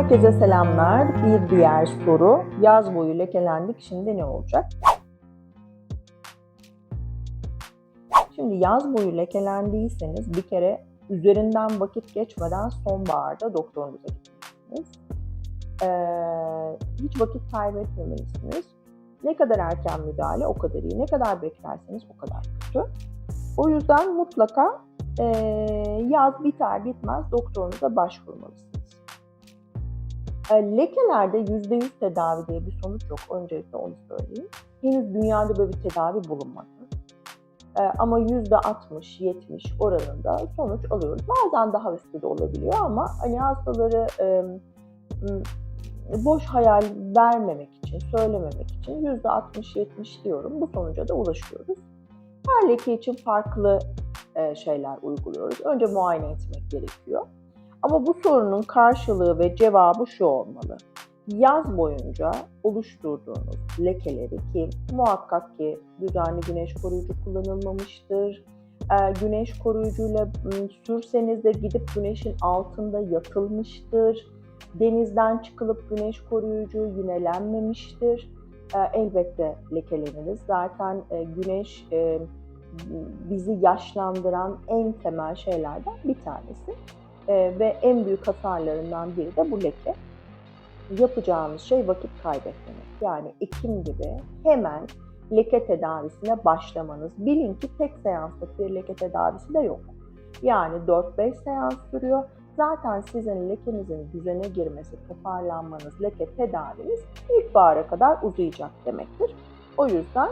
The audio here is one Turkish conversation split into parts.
Herkese selamlar. Bir diğer soru. Yaz boyu lekelendik. Şimdi ne olacak? Şimdi yaz boyu lekelendiyseniz bir kere üzerinden vakit geçmeden sonbaharda doktorunuza gitmelisiniz. Ee, hiç vakit kaybetmemelisiniz. Ne kadar erken müdahale o kadar iyi. Ne kadar beklerseniz o kadar kötü. O yüzden mutlaka ee, yaz biter bitmez doktorunuza başvurmalısınız. E, Lekelerde %100 tedavi diye bir sonuç yok. Öncelikle onu söyleyeyim. Henüz dünyada böyle bir tedavi bulunmadı. E, Ama %60-70 oranında sonuç alıyoruz. Bazen daha üstü de olabiliyor ama hani hastaları boş hayal vermemek için, söylememek için %60-70 diyorum. Bu sonuca da ulaşıyoruz. Her leke için farklı e, şeyler uyguluyoruz. Önce muayene etmek gerekiyor. Ama bu sorunun karşılığı ve cevabı şu olmalı. Yaz boyunca oluşturduğunuz lekeleri ki muhakkak ki düzenli güneş koruyucu kullanılmamıştır. Ee, güneş koruyucuyla m, sürseniz de gidip güneşin altında yatılmıştır. Denizden çıkılıp güneş koruyucu yinelenmemiştir. Ee, elbette lekeleniriz. Zaten e, güneş e, bizi yaşlandıran en temel şeylerden bir tanesi. Ee, ve en büyük hasarlarından biri de bu leke. Yapacağımız şey vakit kaybetmemek. Yani Ekim gibi hemen leke tedavisine başlamanız. Bilin ki tek seanslık bir leke tedavisi de yok. Yani 4-5 seans sürüyor. Zaten sizin lekenizin düzene girmesi, toparlanmanız, leke tedaviniz ilkbahara kadar uzayacak demektir. O yüzden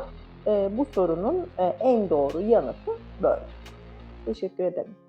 e, bu sorunun e, en doğru yanıtı böyle. Teşekkür ederim.